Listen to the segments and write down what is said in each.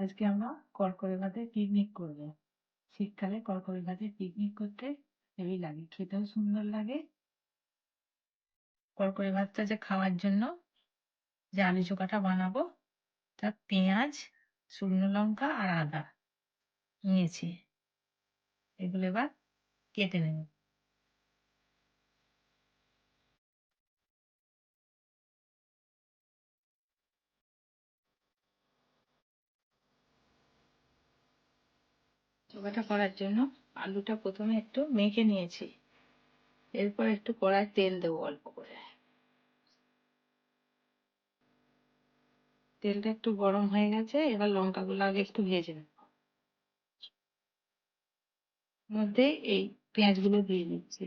আজকে আমরা কড়কড়ে ভাতে পিকনিক করব। শীতকালে কড়কড়ে ভাতে পিকনিক করতে হেভি লাগে, খেতেও সুন্দর লাগে। কড়কড়ে ভাতটা যে খাওয়ার জন্য যে আলু চোখাটা বানাবো, তার পেঁয়াজ, শুকনো লঙ্কা আর আদা নিয়েছি। এগুলো এবার কেটে নেব। চোখাটা করার জন্য আলুটা প্রথমে একটু মেখে নিয়েছি। এরপর একটু কড়াই তেল দেবো অল্প করে। তেলটা একটু গরম হয়ে গেছে, এবার লঙ্কাগুলো আগে একটু ভেজে নেব। মধ্যে এই পেঁয়াজগুলো দিয়ে দিচ্ছি।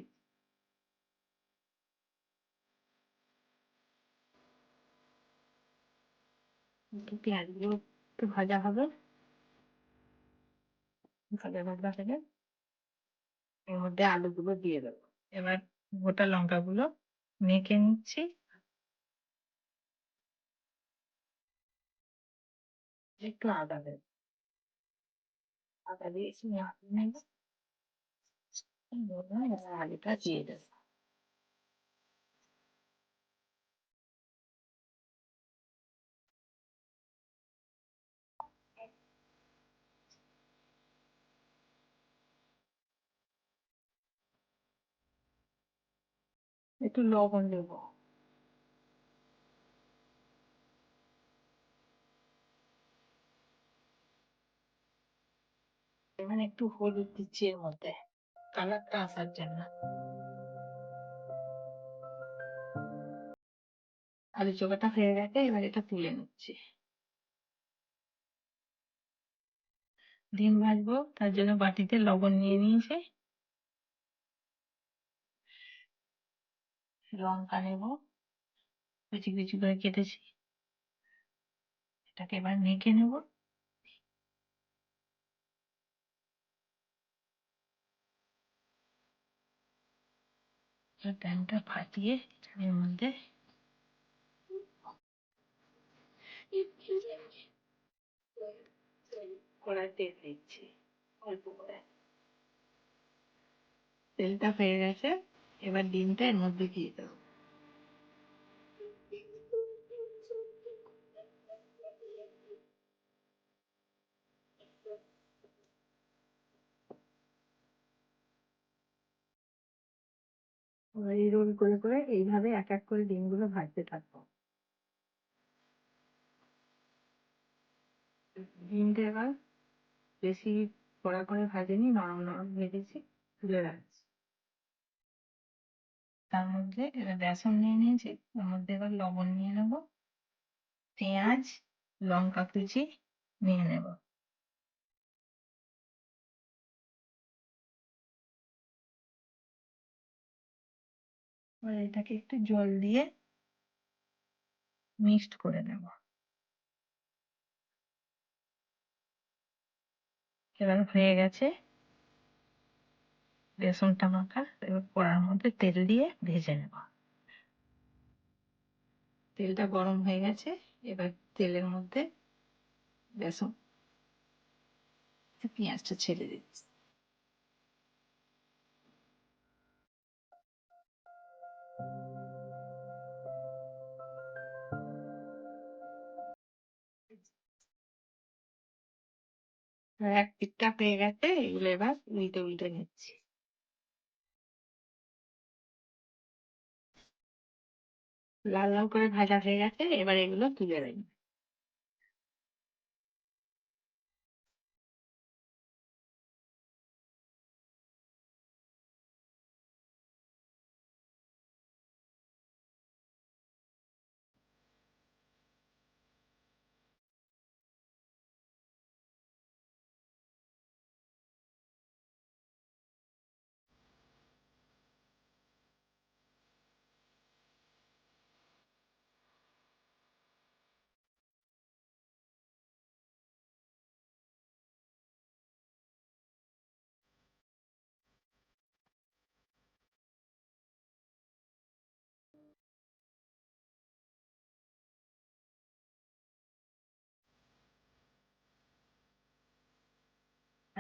পেঁয়াজগুলো একটু ভাজা হবে। ভাজা ভাজা হলে এর মধ্যে আলুগুলো দিয়ে দেবো। এবার গোটা লঙ্কাগুলো মেখে নিচ্ছি। একটু আদা দেব। আদা দিয়েছি আলুটা দিয়ে দেবো। একটু লবণ দেব। এখানে একটু হলুদ দিচ্ছি এর মধ্যে। কালারটা আসার জন্য। আলু চোখাটা হয়ে গেছে, এবার এটা তুলে নিচ্ছি। ডিম ভাজবো, তার জন্য বাটিতে লবণ নিয়ে নিয়েছি। লঙ্কা নেব। কুচি কুচি করে কেটেছি। এটাকে এবার মেখে নেব। প্যানটা ফাটিয়ে এর মধ্যে কড়াই তেল দিচ্ছি। অল্প করে। তেলটা হয়ে গেছে। এবার ডিমটা এর মধ্যে দিয়ে দেবো এই রোল করে করে এইভাবে এক এক করে ডিমগুলো ভাজতে থাকব। ডিমটা এবার বেশি কড়া করে ভাজেনি নরম নরম ভেজেছি তুলে রাখছি তার মধ্যে বেসন নিয়ে নিয়েছি তার মধ্যে এবার লবণ নিয়ে নেব, পেঁয়াজ, লঙ্কা কুচি নিয়ে নেব। এটাকে একটু জল দিয়ে মিক্সড করে নেব। এবার হয়ে গেছে বেসনটা মাখা, এবার কড়ার মধ্যে তেল দিয়ে ভেজে নেব। তেলটা গরম হয়ে গেছে, এবার তেলের মধ্যে বেসন পেঁয়াজটা ছেড়ে দিচ্ছি। এক পিঠটা হয়ে গেছে, এগুলো এবার উল্টে উল্টে নিচ্ছি। লাল লাল করে ভাজা হয়ে গেছে এবার এগুলো তুলে দেব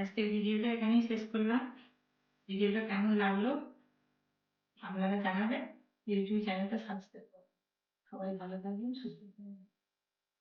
আজকের ভিডিওটা এখানেই শেষ করলাম ভিডিওটা কেমন লাগল আপনারা জানাবেন ইউটিউব চ্যানেলটা সাবস্ক্রাইব করুন সবাই ভালো থাকবেন সুস্থ থাকবেন